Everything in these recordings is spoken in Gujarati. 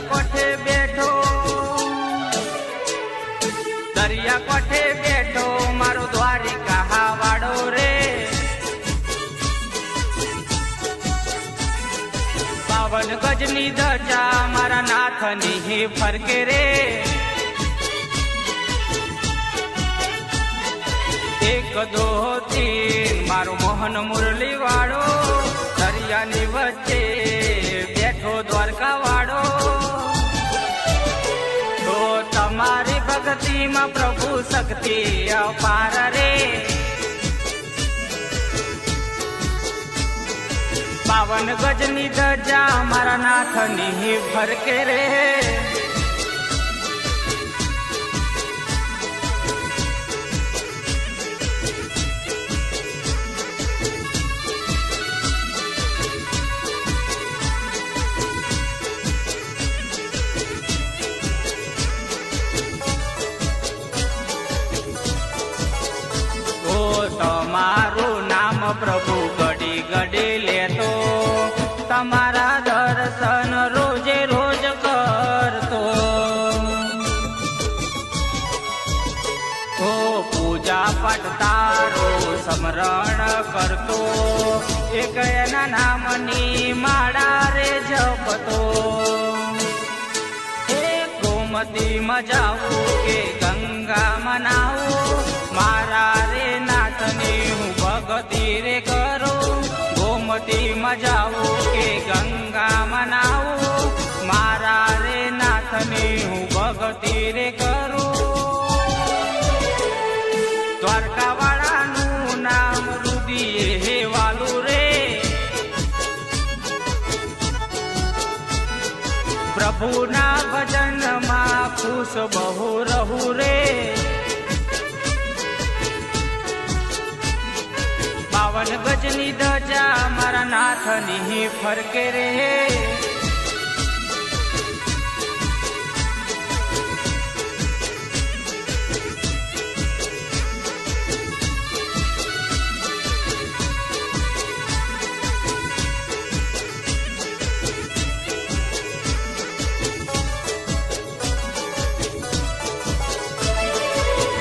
કોઠે બેઠો? દરિયા કોઠે બેઠો? મારો દ્વારિકા હાવાડો રે. પાવન ગજની ધજા મારા નાથની ફરકે રે. એક, દો, તીન, મારો મોહન મુરલી વાળો દરિયાની વચ્ચે ભક્તિમાં પ્રભુ શક્તિ અપાર રે. પાવન ગજની ધજા મારા નાથની ફરકે રે. નામ પ્રભુ ઘડી ઘડી લેતો. તમારા દર્શન રોજે રોજ કરતો. તો પૂજા પાઠ તારો સ્મરણ કરતો. એક એના નામની માળા રે જપતો. એ ગોમતી મજાવું ગોમતી કે ગંગા મનાવું? મારા રે નાથને હું ભગતી રે કરું. દ્વારકાવાળાનું નામ રુદિએ હે વાલું રે. પ્રભુના ભજનમાં ખુશ બહુ રહું રે. બાવન ગજની ધજા મારા નાથની ફરકે રે.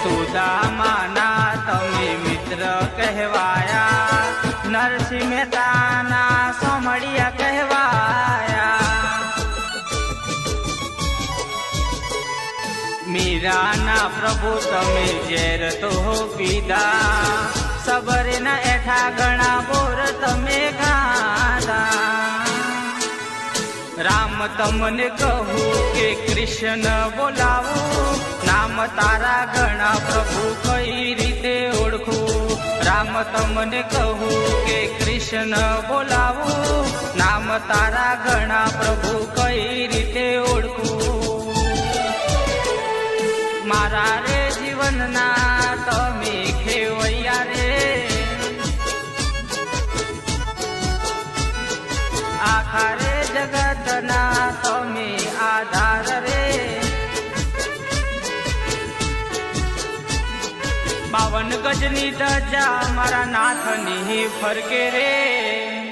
સુદામાના તમે મિત્ર કહેવાયા. નરસિંહ મહેતાના સોમડિયા કહેવાયા. મીરાના પ્રભુ તમે ઝેર તો પીધા. સબરના એઠા ઘણા બોર તમે ખાધા રામ તમને કહું કે કૃષ્ણ બોલાવું. નામ તારા ઘણા પ્રભુ કઈ રામ તમને કહું કે કૃષ્ણ બોલાવું. નામ તારા ઘણા પ્રભુ કઈ રીતે ઓળખું? મારા રે જીવનના તમે ખેવૈયા રે. આખા રે જગતના બાવન ગજની ધજા મારા નાથની ફરકે રે.